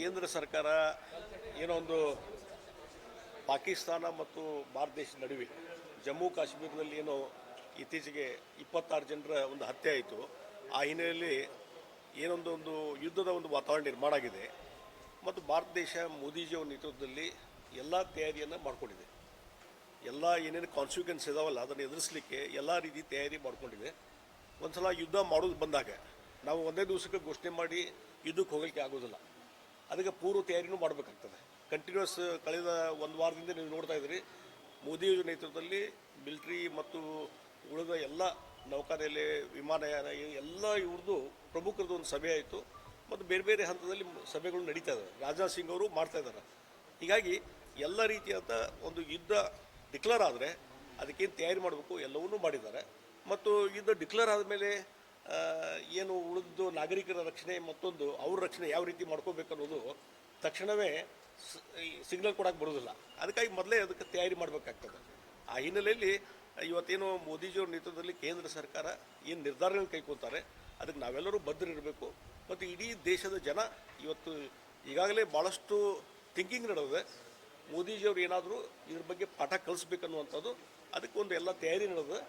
ಕೇಂದ್ರ ಸರ್ಕಾರ ಏನೋ ಒಂದು ಪಾಕಿಸ್ತಾನ ಮತ್ತು ಭಾರತ ದೇಶದ ನಡುವೆ ಜಮ್ಮು ಕಾಶ್ಮೀರದಲ್ಲಿ ಏನೋ ಇತ್ತೀಚೆಗೆ ಇಪ್ಪತ್ತಾರು ಜನರ ಒಂದು ಹತ್ಯೆ ಆಯಿತು. ಆ ಹಿನ್ನೆಲೆಯಲ್ಲಿ ಏನೊಂದು ಒಂದು ಯುದ್ಧದ ಒಂದು ವಾತಾವರಣ ನಿರ್ಮಾಣ ಆಗಿದೆ. ಮತ್ತು ಭಾರತ ದೇಶ ಮೋದಿಜಿಯವರ ನೇತೃತ್ವದಲ್ಲಿ ಎಲ್ಲ ತಯಾರಿಯನ್ನು ಮಾಡಿಕೊಂಡಿದೆ. ಎಲ್ಲ ಏನೇನು ಕಾನ್ಸಿಕ್ವೆನ್ಸ್ ಇದಾವಲ್ಲ, ಅದನ್ನು ಎದುರಿಸಲಿಕ್ಕೆ ಎಲ್ಲ ರೀತಿ ತಯಾರಿ ಮಾಡ್ಕೊಂಡಿದೆ. ಒಂದ್ಸಲ ಯುದ್ಧ ಮಾಡೋದು ಬಂದಾಗ ನಾವು ಒಂದೇ ದಿವಸಕ್ಕೆ ಘೋಷಣೆ ಮಾಡಿ ಯುದ್ಧಕ್ಕೆ ಹೋಗಲಿಕ್ಕೆ ಆಗೋದಿಲ್ಲ. ಅದಕ್ಕೆ ಪೂರ್ವ ತಯಾರಿನೂ ಮಾಡಬೇಕಾಗ್ತದೆ. ಕಂಟಿನ್ಯೂಸ್ ಕಳೆದ ಒಂದು ವಾರದಿಂದ ನೀವು ನೋಡ್ತಾ ಇದ್ದೀರಿ. ಮೋದಿ ನೇತೃತ್ವದಲ್ಲಿ ಮಿಲಿಟ್ರಿ ಮತ್ತು ಉಳಿದ ಎಲ್ಲ ನೌಕಾನೆಲೆ ವಿಮಾನಯಾನ ಎಲ್ಲ ಇವ್ರದ್ದು ಪ್ರಮುಖರದ್ದು ಒಂದು ಸಭೆ ಆಯಿತು. ಮತ್ತು ಬೇರೆ ಬೇರೆ ಹಂತದಲ್ಲಿ ಸಭೆಗಳು ನಡೀತಾ ಇದ್ದಾರೆ ರಾಜನಾಥ್ ಸಿಂಗ್ ಅವರು ಮಾಡ್ತಾ ಇದ್ದಾರೆ. ಹೀಗಾಗಿ ಎಲ್ಲ ರೀತಿಯಾದ ಒಂದು ಯುದ್ಧ ಡಿಕ್ಲೇರ್ ಆದರೆ ಅದಕ್ಕೇನು ತಯಾರಿ ಮಾಡಬೇಕು ಎಲ್ಲವನ್ನೂ ಮಾಡಿದ್ದಾರೆ. ಮತ್ತು ಯುದ್ಧ ಡಿಕ್ಲೇರ್ ಆದಮೇಲೆ ಏನು ಉಳಿದು ನಾಗರಿಕರ ರಕ್ಷಣೆ ಮತ್ತೊಂದು, ಅವ್ರ ರಕ್ಷಣೆ ಯಾವ ರೀತಿ ಮಾಡ್ಕೋಬೇಕು ಅನ್ನೋದು ತಕ್ಷಣವೇ ಸಿಗ್ನಲ್ ಕೊಡಕ್ಕೆ ಬರೋದಿಲ್ಲ ಅದಕ್ಕಾಗಿ ಮೊದಲೇ ಅದಕ್ಕೆ ತಯಾರಿ ಮಾಡಬೇಕಾಗ್ತದೆ. ಆ ಹಿನ್ನೆಲೆಯಲ್ಲಿ ಇವತ್ತೇನು ಮೋದಿಜಿಯವ್ರ ನೇತೃತ್ವದಲ್ಲಿ ಕೇಂದ್ರ ಸರ್ಕಾರ ಏನು ನಿರ್ಧಾರಗಳನ್ನು ಕೈಗೊಳ್ತಾರೆ, ಅದಕ್ಕೆ ನಾವೆಲ್ಲರೂ ಬದ್ಧರಿರಬೇಕು. ಮತ್ತು ಇಡೀ ದೇಶದ ಜನ ಇವತ್ತು ಈಗಾಗಲೇ ಭಾಳಷ್ಟು ಥಿಂಕಿಂಗ್ ನಡೆದಿದೆ. ಮೋದಿಜಿಯವರು ಏನಾದರೂ ಇದ್ರ ಬಗ್ಗೆ ಪಾಠ ಕಲಿಸ್ಬೇಕನ್ನುವಂಥದ್ದು ಅದಕ್ಕೆ ಒಂದು ಎಲ್ಲ ತಯಾರಿ ನಡೆದಿದೆ.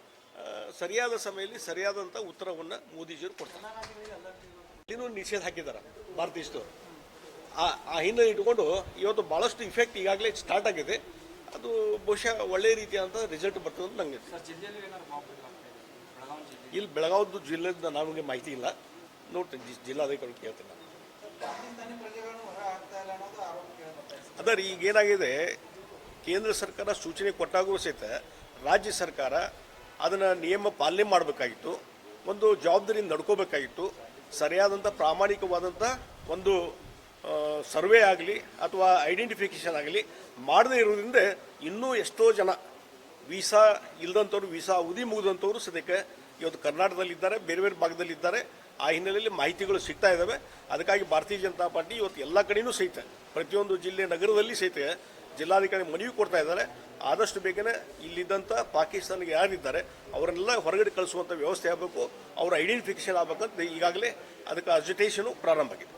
ಸರಿಯಾದ ಸಮಯದಲ್ಲಿ ಸರಿಯಾದಂಥ ಉತ್ತರವನ್ನು ಮೋದಿಜಿಯವರು ಕೊಡ್ತಾರೆ. ಇಲ್ಲಿನೂ ನಿಷೇಧ ಹಾಕಿದ್ದಾರೆ ಭಾರತ ದೇಶದವರು ಆ ಆ ಹಿನ್ನೆಲೆ ಇಟ್ಕೊಂಡು ಇವತ್ತು ಭಾಳಷ್ಟು ಇಫೆಕ್ಟ್ ಈಗಾಗಲೇ ಸ್ಟಾರ್ಟ್ ಆಗಿದೆ. ಅದು ಬಹುಶಃ ಒಳ್ಳೆಯ ರೀತಿಯಾದಂಥ ರಿಸಲ್ಟ್ ಬರ್ತದೆ ಅಂತ ನನಗೆ ಇಲ್ಲಿ ಬೆಳಗಾವ್ದು ಜಿಲ್ಲೆಯಿಂದ ನಮಗೆ ಮಾಹಿತಿ ಇಲ್ಲ. ನೋಡ್ತೀನಿ ಜಿಲ್ಲಾಧಿಕಾರಿ ಕೇಳ್ತೀನಿ ಅದರ ಈಗೇನಾಗಿದೆ, ಕೇಂದ್ರ ಸರ್ಕಾರ ಸೂಚನೆ ಕೊಟ್ಟಾಗೂ ಸಹಿತ ರಾಜ್ಯ ಸರ್ಕಾರ ಅದನ್ನು ನಿಯಮ ಪಾಲನೆ ಮಾಡಬೇಕಾಗಿತ್ತು. ಒಂದು ಜವಾಬ್ದಾರಿ ನಡ್ಕೋಬೇಕಾಗಿತ್ತು. ಸರಿಯಾದಂಥ ಪ್ರಾಮಾಣಿಕವಾದಂಥ ಒಂದು ಸರ್ವೆ ಆಗಲಿ ಅಥವಾ ಐಡೆಂಟಿಫಿಕೇಷನ್ ಆಗಲಿ ಮಾಡದೇ ಇರೋದ್ರಿಂದ ಇನ್ನೂ ಎಷ್ಟೋ ಜನ ವೀಸಾ ಇಲ್ಲದಂಥವ್ರು ವೀಸಾ ಅವಧಿ ಮುಗಿದಂಥವ್ರು ಸದ್ಯಕ್ಕೆ ಇವತ್ತು ಕರ್ನಾಟಕದಲ್ಲಿದ್ದಾರೆ, ಬೇರೆ ಬೇರೆ ಭಾಗದಲ್ಲಿದ್ದಾರೆ. ಆ ಹಿನ್ನೆಲೆಯಲ್ಲಿ ಮಾಹಿತಿಗಳು ಸಿಗ್ತಾ ಇದ್ದಾವೆ ಅದಕ್ಕಾಗಿ ಭಾರತೀಯ ಜನತಾ ಪಾರ್ಟಿ ಇವತ್ತು ಎಲ್ಲ ಕಡೆಯೂ ಸಹಿತ, ಪ್ರತಿಯೊಂದು ಜಿಲ್ಲೆ ನಗರದಲ್ಲಿ ಸಹಿತ ಜಿಲ್ಲಾಧಿಕಾರಿ ಮನವಿ ಕೊಡ್ತಾ ಇದ್ದಾರೆ. ಆದಷ್ಟು ಬೇಗನೆ ಇಲ್ಲಿದ್ದಂಥ ಪಾಕಿಸ್ತಾನಿಗೆ ಯಾರಿದ್ದಾರೆ ಅವರನ್ನೆಲ್ಲ ಹೊರಗಡೆ ಕಳಿಸುವಂಥ ವ್ಯವಸ್ಥೆ ಆಗಬೇಕು ಅವರ ಐಡೆಂಟಿಫಿಕೇಷನ್ ಆಗಬೇಕಂತ ಈಗಾಗಲೇ ಅದಕ್ಕೆ ಅಜಿಟೇಷನು ಪ್ರಾರಂಭ ಆಗಿದೆ.